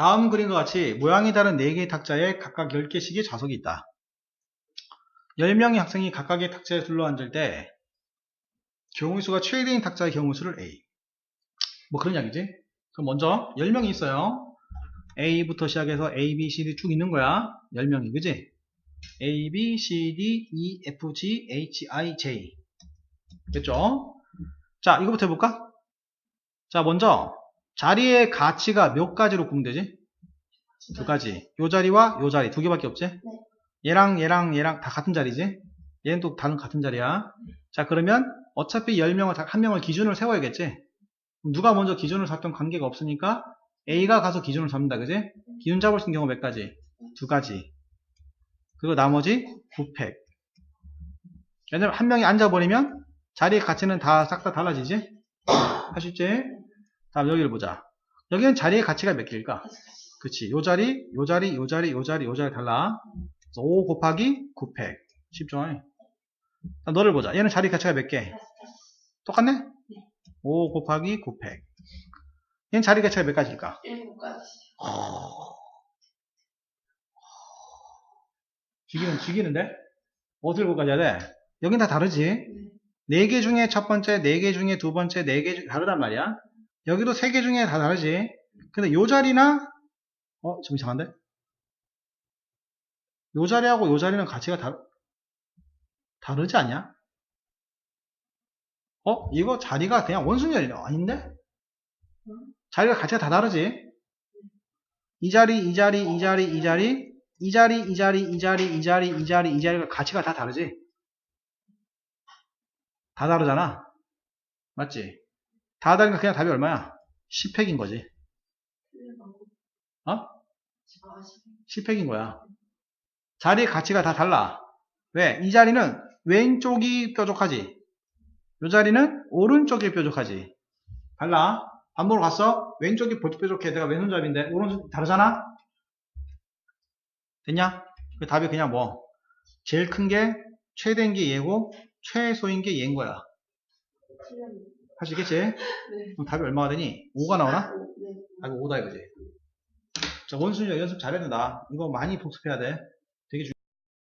다음 그림과 같이 모양이 다른 4개의 탁자에 각각 10개씩의 좌석이 있다. 10명의 학생이 각각의 탁자에 둘러앉을 때 경우 수가 최대인 탁자의 경우 수를 A. 뭐 그런 이야기지? 그럼 먼저 10명이 있어요. A부터 시작해서 A, B, C, D 쭉 있는 거야. 10명이, 그지? A, B, C, D, E, F, G, H, I, J. 됐죠? 자, 이거부터 해볼까? 자, 먼저 자리의 가치가 몇 가지로 구분되지? 두 가지. 요 자리와 요 자리 두 개밖에 없지? 얘랑 얘랑 얘랑 다 같은 자리지? 얘는 또 다른 같은 자리야. 자, 그러면 어차피 10명을 다- 한 명을 기준으로 세워야겠지? 누가 먼저 기준을 잡던 관계가 없으니까 A가 가서 기준을 잡는다, 그지? 기준 잡을 수 있는 경우 몇 가지? 두 가지. 그리고 나머지 9팩. 왜냐면 한 명이 앉아버리면 자리의 가치는 다 싹 다 달라지지? 할수 있지? 다음 여기를 보자. 여기는 자리의 가치가 몇 개일까? 그치. 요 자리, 요 자리, 요 자리, 요 자리, 요 자리 달라. 5 곱하기 9팩. 쉽죠? 자, 너를 보자. 얘는 자리 가치가 몇 개? 똑같네? 5 곱하기 9팩. 얘는 자리 가치가 몇 가지일까? 일곱 가지. 죽이는, 죽이는데? 어디를 고 가져야 돼? 여긴 다 다르지? 네 개 중에 첫 번째, 네 개 중에 두 번째, 네 개 중에 다르단 말이야. 여기도 세 개 중에 다 다르지. 근데 요 자리나, 어, 좀 이상한데? 요 자리하고 요 자리는 가치가 다, 다르지 않냐? 어? 이거 자리가 그냥 원순열이 아닌데? 자리가 가치가 다 다르지? 이 자리, 이 자리, 이 자리, 이 자리, 이 자리, 이 자리, 이 자리, 이 자리, 이 자리, 이 자리가 가치가 다 다르지? 다 다르잖아. 맞지? 다 다르니까 그냥 답이 얼마야? 10팩인 거지. 어? 10팩인 거야. 자리의 가치가 다 달라. 왜? 이 자리는 왼쪽이 뾰족하지. 이 자리는 오른쪽이 뾰족하지. 달라. 반복으로 갔어? 왼쪽이 뾰족해. 내가 왼손잡이인데 오른손 다르잖아? 됐냐? 그 답이 그냥 뭐 제일 큰 게 최대인 게 얘고 최소인 게 얘인 거야. 할 수 있겠지? 네. 그럼 답이 얼마가 되니? 5가 나오나? 네. 아이고 5다 이거지. 자 원순위 연습 잘해야 된다. 이거 많이 복습해야 돼.